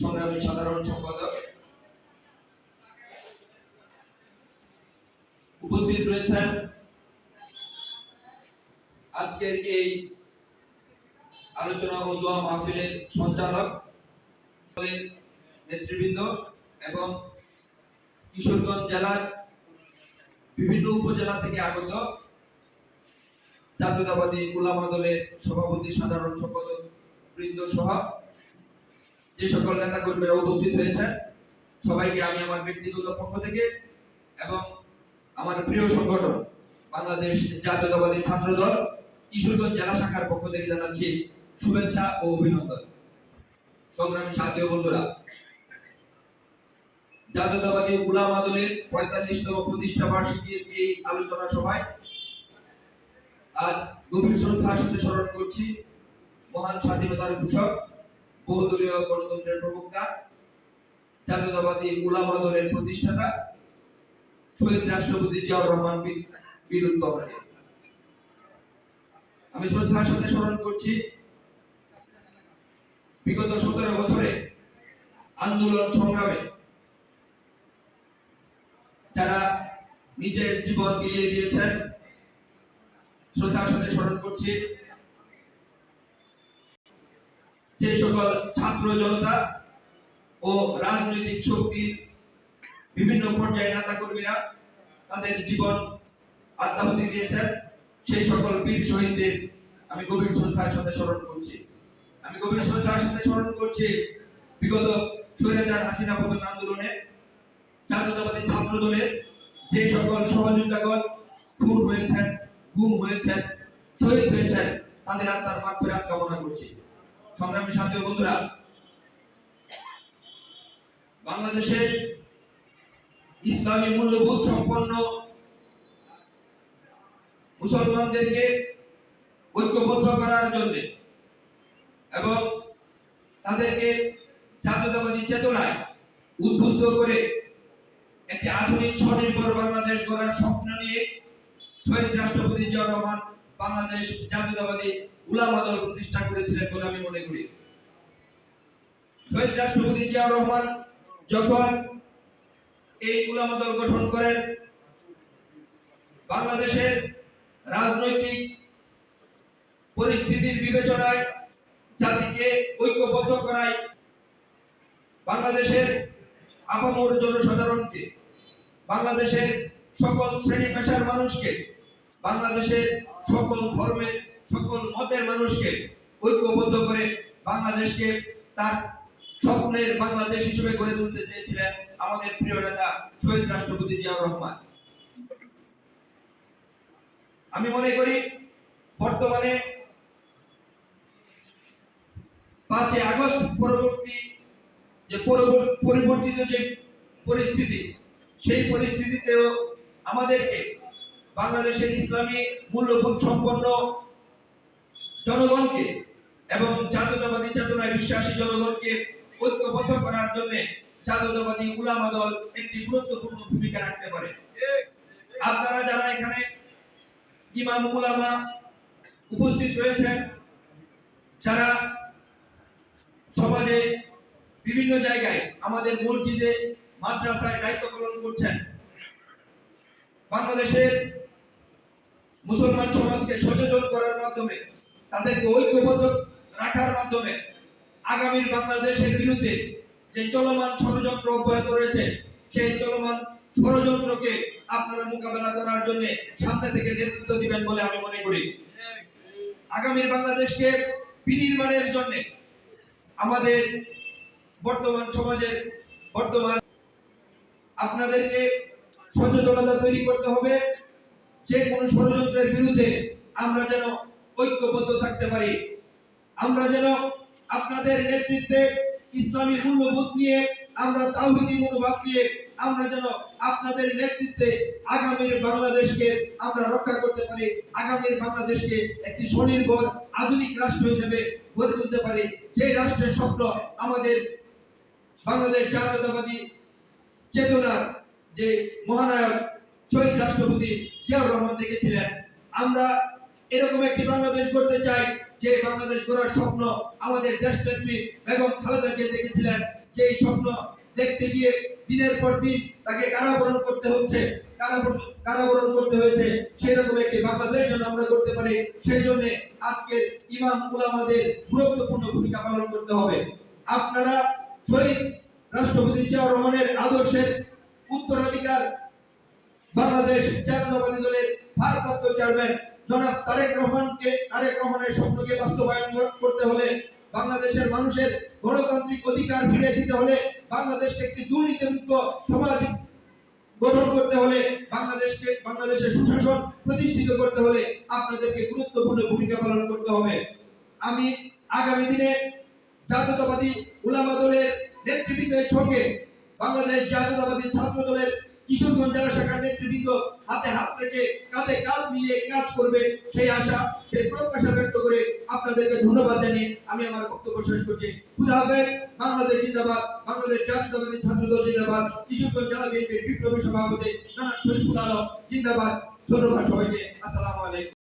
সংগ্রামী সাধারণ সম্পাদক। উপস্থিত রয়েছেন আজকের এই আলোচনা ও দোয়া মাহফিলের সঞ্চালক নেতৃবৃন্দ এবং কিশোরগঞ্জ জেলার বিভিন্ন উপজেলা থেকে আগত জাতীয়তাবাদী উলামা দলের সভাপতি, সাধারণ সম্পাদক বৃন্দ সহ যে সকল নেতা কর্মীরা উপস্থিত হয়েছেন, সবাইকে আমি আমার ব্যক্তিগত পক্ষ থেকে এবং আমার প্রিয় সংগঠন বাংলাদেশ জাতীয়তাবাদী ছাত্র দল কিশোরগঞ্জ জেলা শাখার পক্ষ থেকে জানাচ্ছি শুভেচ্ছা ও অভিনন্দন। সংগ্রামী সাথী বন্ধুরা, জাতীয়তাবাদী উলামা দলের পঁয়তাল্লিশতম প্রতিষ্ঠা বার্ষিকীর এই আলোচনা সভায় আজ গভীর শ্রদ্ধার সাথে স্মরণ করছি মহান স্বাধীনতার ঘোষক বহুদলীয় গণতন্ত্রের প্রবক্তা, জাতীয়তাবাদী উলামা দলের প্রতিষ্ঠাতা, শহীদ রাষ্ট্রপতি জিয়াউর রহমান বীর- বীর আমি শ্রদ্ধার সাথে স্মরণ করছি, বিগত সতেরো বছরে আন্দোলন সংগ্রামে যারা নিজের জীবন বিলিয়ে দিয়েছেন, শ্রদ্ধার সাথে স্মরণ করছি। যে সকল ছাত্র জনতা ও রাজনৈতিক শক্তির বিভিন্ন পর্যায়ে নেতা কর্মীরা তাদের জীবন আত্মাহুতি দিয়েছেন, সেই সকল বীর শহীদদের আমি গভীর শ্রদ্ধার সাথে স্মরণ করছি। আমি গভীর শ্রদ্ধার সাথে স্মরণ করছি বিগত স্বৈরাচার হাসিনা পতন আন্দোলনে, জাতীয়তাবাদী ছাত্র দলের যে সকল সহযোগিতাগণ খুন হয়েছেন, গুম হয়েছেন, শহীদ হয়েছেন, তাদের আত্মার মাগফিরাত কামনা করছি। সংগ্রামী সাথী বন্ধুরা বাংলাদেশের ইসলামী মূল্যবোধ সম্পন্ন মুসলমানদেরকে ঐক্যবদ্ধ করার জন্য এবং তাদেরকে জাতীয়তাবাদী চেতনায় উদ্বুদ্ধ করে একটি আধুনিক স্বনির্ভর বাংলাদেশ গড়ার স্বপ্ন নিয়ে শহীদ রাষ্ট্রপতি জিয়া রহমান বাংলাদেশ জাতীয়তাবাদী উলামা দল প্রতিষ্ঠা করেছিলেন বলে আমি মনে করি। শহীদ রাষ্ট্রপতি জিয়া রহমান যখন এই উলামা দল গঠন করেন, বাংলাদেশের রাজনৈতিক পরিস্থিতির বিবেচনায় জাতিকে ঐক্যবদ্ধ করায় বাংলাদেশের আপামর জনসাধারণকে, বাংলাদেশের সকল শ্রেণি পেশার মানুষকে, বাংলাদেশের সকল ধর্মের সকল মতের মানুষকে ঐক্যবদ্ধ করে বাংলাদেশকে তার স্বপ্নের বাংলাদেশ হিসেবে গড়ে তুলতে চেয়েছিলেন আমাদের প্রিয় নেতা শহীদ রাষ্ট্রপতি জিয়াউর রহমান। আমি মনে করি, বর্তমানে পাঁচই আগস্ট পরবর্তী যে পরিবর্তিত যে পরিস্থিতি, সেই পরিস্থিতিতেও আমাদেরকে বাংলাদেশের ইসলামী মূল্যবোধ সম্পন্ন জনগণকে এবং জাতীয়তাবাদী চেতনায় বিশ্বাসী জনগণকে ঐক্যবদ্ধ করার জন্য জাতীয়তাবাদী উলামা দল একটি গুরুত্বপূর্ণ ভূমিকা রাখতে পারে। আপনারা যারা এখানে ইমাম, উলামা উপস্থিত রয়েছেন, যারা সমাজে বিভিন্ন জায়গায় আমাদের মসজিদে, মাদ্রাসায় দায়িত্ব পালন করছেন, বাংলাদেশের মুসলমান সমাজকে সচেতন করার মাধ্যমে তাদেরকে ঐক্যবদ্ধ রাখার মাধ্যমে আগামীর বাংলাদেশের বিরুদ্ধে যে চলমান ষড়যন্ত্র অব্যাহত রয়েছে, সেই চলমান ষড়যন্ত্রকে আপনারা মোকাবেলা করার জন্য সামনে থেকে নেতৃত্ব দিবেন বলে আমি মনে করি। আগামীর বাংলাদেশকে বিনির্মাণের জন্য আমাদের বর্তমান সমাজের বর্তমান আপনাদেরকে সচেতনতা তৈরি করতে হবে। যে কোনো ষড়যন্ত্রের বিরুদ্ধে আমরা যেন ঐক্যবদ্ধ থাকতে পারি। আমরা যেন আপনাদের নেতৃত্বে ইসলামী মূল্যবোধ নিয়ে, আমরা তাওহিদি মনোভাব নিয়ে, আমরা যেন আপনাদের নেতৃত্বে আগামীর বাংলাদেশকে আমরা রক্ষা করতে পারি, আগামীর বাংলাদেশকে একটি স্বনির্ভর আধুনিক রাষ্ট্র হিসেবে গড়ে তুলতে পারি। যে রাষ্ট্রের স্বপ্ন আমাদের বাংলাদেশ জাতীয়তাবাদী চেতনার যে মহানায়ক, শহীদ রাষ্ট্রপতি জিয়াউর রহমান দেখেছিলেন। আমরা এরকম একটি বাংলাদেশ করতে চাই, যে বাংলাদেশ গড়ার স্বপ্ন আমাদের দেশনেত্রী বেগম খালেদা জিয়া দেখেছিলেন। যে স্বপ্ন দেখতে গিয়ে দিনের পর দিন তাকে কারাবরণ করতে হচ্ছে, কারাবরণ করতে হয়েছে, সেরকম একটি বাংলাদেশ যেন আমরা করতে পারি সেই জন্য আজকের ইমাম উলামাদের গুরুত্বপূর্ণ ভূমিকা পালন করতে হবে। আপনারা শহীদ রাষ্ট্রপতি জিয়াউর রহমানের আদর্শের উত্তরাধিকার বাংলাদেশ জাতীয়তাবাদী দলের ভারপ্রাপ্ত চেয়ারম্যান জনাব তারেক রহমানকে তারেক রহমানের স্বপ্নকে বাস্তবায়ন করতে হলে, বাংলাদেশের মানুষের গণতান্ত্রিক অধিকার ফিরে দিতে হলে, বাংলাদেশকে একটি দুর্নীতিমুক্ত সমাজ গঠন করতে হলে, বাংলাদেশকে, বাংলাদেশের সুশাসন প্রতিষ্ঠিত করতে হলে আপনাদেরকে গুরুত্বপূর্ণ ভূমিকা পালন করতে হবে। আমি আগামী দিনে জাতীয়তাবাদী উলামা দলের নেতৃবৃন্দের সঙ্গে বাংলাদেশ জাতীয়তাবাদী ছাত্র দলের কিশোরগঞ্জ জেলা শাখার নেতৃবৃন্দ হাতে হাত রেখে কাঁধে কাঁধ মিলিয়ে কাজ করবে সেই আশা, সেই প্রত্যাশা ব্যক্ত করে আপনাদেরকে ধন্যবাদ জানিয়ে আমি আমার বক্তব্য শেষ করছি। খুদা হাফেজ, বাংলাদেশ জিন্দাবাদ, বাংলাদেশ জাতীয়তাবাদী ছাত্র দল জিন্দাবাদ, কিশোরগঞ্জ জেলা বিএনপির বিপ্লবী সভাপতি জনাব শরীফুল আলম জিন্দাবাদ। ধন্যবাদ সবাইকে, আসসালামু আলাইকুম।